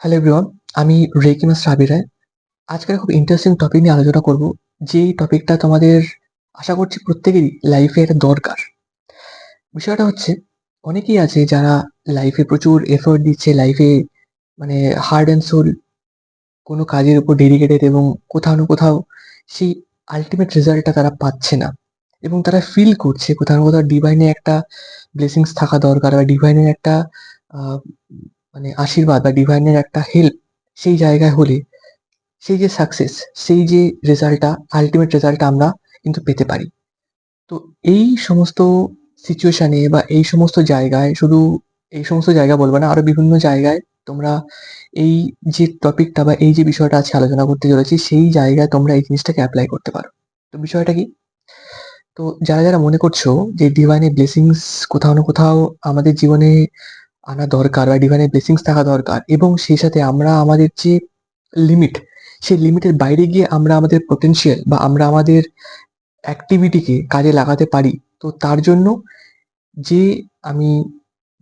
Hello everyone আমি রেকিমা সাবির রায়। আজকের খুব ইন্টারেস্টিং টপিক নিয়ে আলোচনা করব, যেই টপিকটা তোমাদের আশা করছি প্রত্যেকেরই লাইফে এটা দরকার। বিষয়টা হচ্ছে, অনেকেই আছে যারা লাইফে প্রচুর এফোর্ট দিচ্ছে লাইফে মানে হার্ড অ্যান্ড সোল কোনো কাজের উপর ডেডিকেটেড এবং কোথাও না কোথাও সেই আলটিমেট রেজাল্টটা তারা পাচ্ছে না। এবং তারা ফিল করছে কোথাও না কোথাও ডিভাইনে একটা ব্লেসিংস থাকা দরকার বা ডিভাইনের একটা মানে আশীর্বাদ বা ডিভাইনের একটা হেল্প সেই জায়গায় হলে সেই যে সাকসেস সেই যে রেজাল্টটা আলটিমেট রেজাল্টটা আমরা কিন্তু পেতে পারি। তো এই সমস্ত সিচুয়েশানে বা এই সমস্ত জায়গায় শুধু এই সমস্ত জায়গা বলব না, আরও বিভিন্ন জায়গায় তোমরা এই যে টপিকটা বা এই যে বিষয়টা আছে আলোচনা করতে চলেছি, সেই জায়গায় তোমরা এই জিনিসটাকে অ্যাপ্লাই করতে পারো। তো বিষয়টা কি? তো যারা যারা মনে করছ যে ডিভাইনের ব্লেসিংস কোথাও না কোথাও আমাদের জীবনে আনা দরকার বা ডিভাইনের ব্লেসিংস থাকা দরকার এবং সেই সাথে আমরা আমাদের যে লিমিট সেই লিমিটের বাইরে গিয়ে আমরা আমাদের পোটেনশিয়াল বা আমরা আমাদের অ্যাক্টিভিটিকে কাজে লাগাতে পারি। তো তার জন্য যে আমি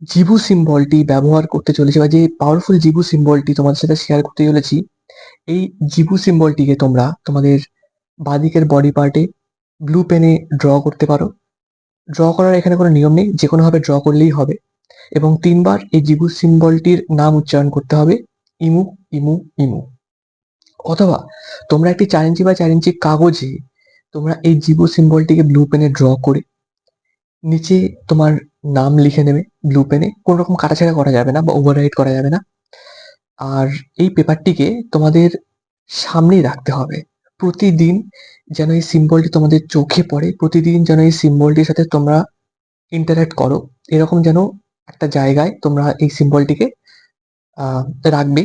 জিবু সিম্বলটি ব্যবহার করতে চলেছি বা যে পাওয়ারফুল জিবু সিম্বলটি তোমাদের সাথে শেয়ার করতে চলেছি, এই জিবু সিম্বলটিকে তোমরা তোমাদের বাঁদিকের বডি পার্টে ব্লু পেনে ড্র করতে পারো। ড্র করার এখানে কোনো নিয়ম নেই যে কোনোভাবে ড্র করলেই হবে। এবং তিনবার এই জিবু সিম্বলটির নাম উচ্চারণ করতে হবে ইমু ইমু ইমু। অথবা তোমরা একটি চার ইঞ্চি বা চার ইঞ্চি কাগজে তোমরা এই জিবু সিম্বলটিকে ব্লু পেনে ড্র করে নিচে তোমার নাম লিখে নেবে ব্লু পেনে কোনো রকম কাটাছেড়া করা যাবে না বা ওভাররাইট করা যাবে না। আর এই পেপারটিকে তোমাদের সামনেই রাখতে হবে। প্রতিদিন যেন এই সিম্বলটি তোমাদের চোখে পড়ে, প্রতিদিন যেন এই সিম্বলটির সাথে তোমরা ইন্টারাক্ট করো। এরকম যেন একটা জায়গায় তোমরা এই সিম্বলটিকে রাখবে।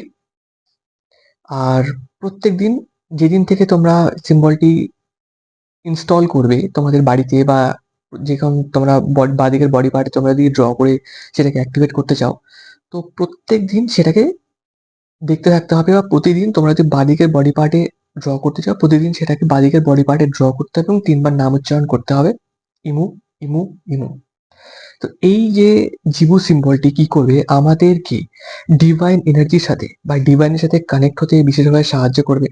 আর প্রত্যেকদিন যেদিন থেকে তোমরা সিম্বলটি ইনস্টল করবে, তোমাদের বাড়িতে বা যেরকম তোমরা বাঁদিকের বডি পার্টে তোমরা যদি ড্র করে সেটাকে অ্যাক্টিভেট করতে চাও, তো প্রত্যেক দিন সেটাকে দেখতে থাকতে হবে বা প্রতিদিন তোমরা যদি বাঁদিকের বডি পার্টে ড্র করতে চাও, প্রতিদিন সেটাকে বাঁদিকের বডি পার্টে ড্র করতে হবে এবং তিনবার নাম উচ্চারণ করতে হবে। ইমু ইমু ইমু। তো এই যে জিবু সিম্বলটি কি করবে? আমাদেরকে ডিভাইন এনার্জির সাথে বা ডিভাইনের সাথে কানেক্ট হতে বিশেষভাবে সাহায্য করবে?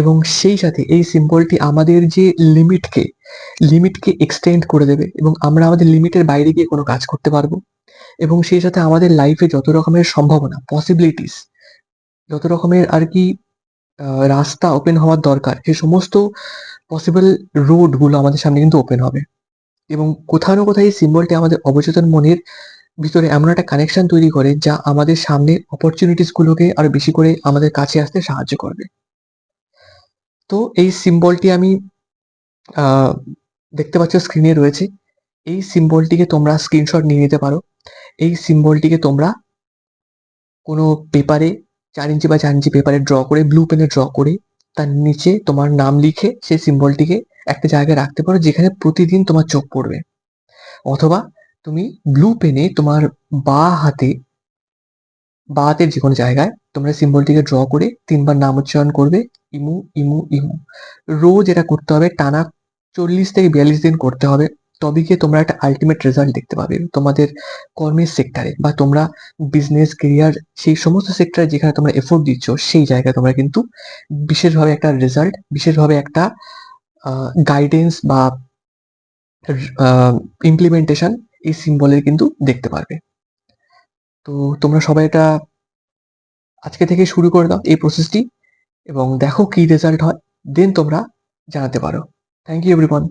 এবং সেই সাথে এই সিম্বলটি আমাদের যে লিমিটকে লিমিটকে এক্সটেন্ড করে দেবে এবং আমরা আমাদের লিমিটের বাইরে গিয়ে কোনো কাজ করতে পারব? এবং সেই সাথে আমাদের লাইফে যত রকমের সম্ভাবনা পসিবিলিটিস যত রকমের আর কি রাস্তা ওপেন হওয়ার দরকার, সেই সমস্ত পসিবল রোডগুলো আমাদের সামনে কিন্তু ওপেন হবে। এবং কোথাও না কোথাও এই সিম্বলটি আমাদের অবচেতন মনের ভিতরে এমন একটা কানেকশন তৈরি করে যা আমাদের সামনে অপরচুনিটিস গুলোকে আরও বেশি করে আমাদের কাছে আসতে সাহায্য করবে। তো এই সিম্বলটি আমি দেখতে পাচ্ছ স্ক্রিনে রয়েছে। এই সিম্বলটিকে তোমরা স্ক্রিনশট নিয়ে নিতে পারো। এই সিম্বলটিকে তোমরা কোনো পেপারে চার ইঞ্চি বা চার ইঞ্চি পেপারে ড্র করে ব্লু পেনে ড্র করে, তার নিচে তোমার নাম লিখে সেই সিম্বলটিকে একটা জায়গায় রাখতে পারো যেখানে প্রতিদিন তোমার চোখ পড়বে। অথবা তুমি ব্লু পেনে তোমার বা হাতে, বা হাতের যে কোনো জায়গায় তোমরা সিম্বলটিকে ড্র করে তিনবার নাম উচ্চারণ করবে, ইমু ইমু ইমু। রোজ এটা করতে হবে, টানা চল্লিশ থেকে বিয়াল্লিশ দিন করতে হবে। তবে গিয়ে তোমরা একটা আলটিমেট রেজাল্ট দেখতে পাবে তোমাদের কর্মের সেক্টরে বা তোমরা বিজনেস কেরিয়ার সেই সমস্ত সেক্টরে যেখানে তোমরা এফোর্ট দিচ্ছ, সেই জায়গায় তোমরা কিন্তু বিশেষভাবে একটা রেজাল্ট বিশেষভাবে একটা গাইডেন্স বা ইমপ্লিমেন্টেশন এই সিম্বলের কিন্তু দেখতে পারবে। তো তোমরা সবাই এটা আজকে থেকে শুরু করে দাও এই প্রসেসটি এবং দেখো কি রেজাল্ট হয় দেন তোমরা জানাতে পারো। Thank you everyone